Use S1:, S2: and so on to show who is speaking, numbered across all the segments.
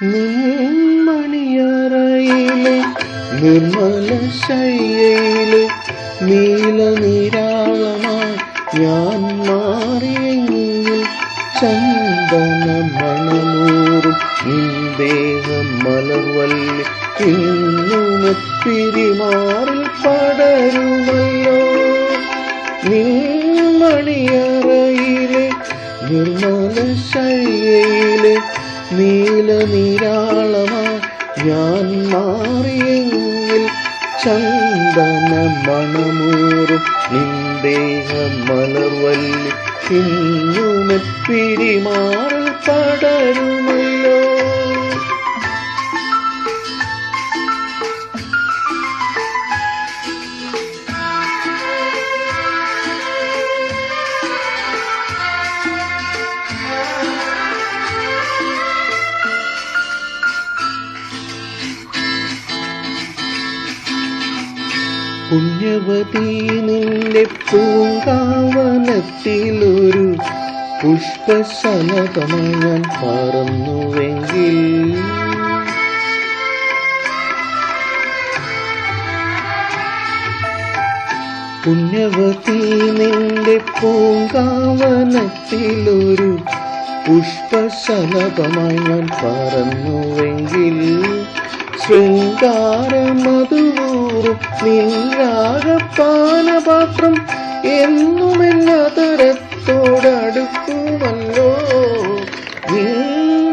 S1: നിൻമണിയറയിലെ നിർമ്മല ശയ്യയിലെ നീലനിരാളമായി ഞാൻ മാറിയെങ്കിൽ ചന്ദന മണമൂറും നിന്ദേഹം മലർവല്ലി ഇന്നുമെത്തിരിമാറിൽ പടരുമല്ലോ. നിൻമണിയറയിലെ നിർമ്മല ശയ്യയിലെ നീലനിരാളമായി ഞാൻ മാറിയെങ്കിൽ ചന്ദന മണമൂറും നിന്ദേഹ മലർവല്ലി ഇന്നുമെത്തിരിമാറിൽ പടരുമല്ലോ പുണ്യവതി നിന്റെ പൂങ്കാവനത്തിലൊരു പുഷ്പശലഭമായി ഞാൻ പറന്നുവെങ്കിൽ. പുണ്യവതി നിന്റെ പൂങ്കാവനത്തിലൊരു പുഷ്പശലഭമായി ഞാൻ പറന്നുവെങ്കിൽ ശൃംഗാരമധുവൂറും നീരാകപ്പാനപാത്രം എന്നുമെന്നതരത്തോടടുക്കുമല്ലോ.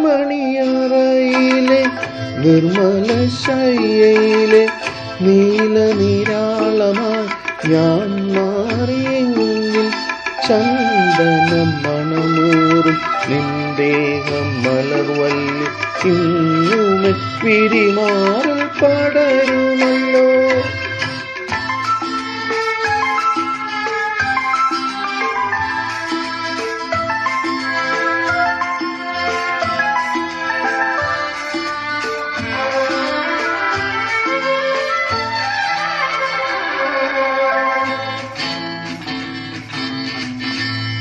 S1: മണിയറയിലെ നിർമ്മല ശയ്യയിലെ നീല നീലനിരാളമായി ഞാൻ മാറിയെങ്കിൽ ചന്ദന മണമൂറും നിന്ദേഹം മലർവല്ലി ഇന്നുമെ പിരിമാറൽ പടരുമല്ലോ.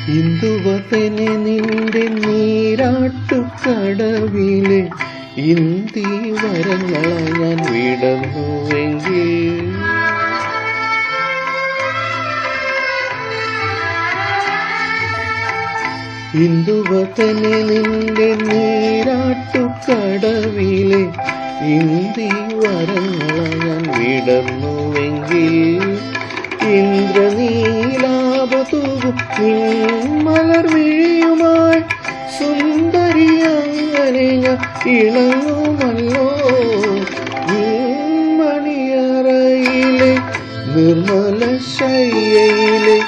S1: ഇന്ദുവതനെ നിന്റെ നീരാട്ടുകടവിലെ ഇന്തി വരങ്ങളെ ഞാൻ വിടന്നുവെങ്കിൽ. ഇന്ദുവതനെ നിന്റെ നീരാട്ടുകടവിലെ ഇന്ദ്രനീലാപതൂകും മലർ വീഴുമായി സുന്ദരി അങ്ങനെ ഞാൻ ഇണങ്ങുമല്ലോ. മണിയറയിലെ നിർമ്മല ശയ്യയിലെ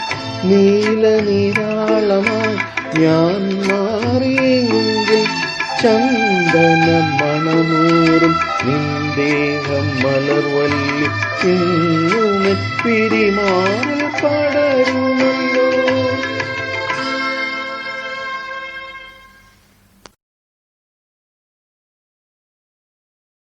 S1: നീലനിരാളമായി ഞാൻ മാറിയെങ്കിൽ ചന്ദന മണമൂറും നിന്ദേഹം മലർവല്ലി ഇന്നുമെത്തിരിമാറൽ പട Thank you.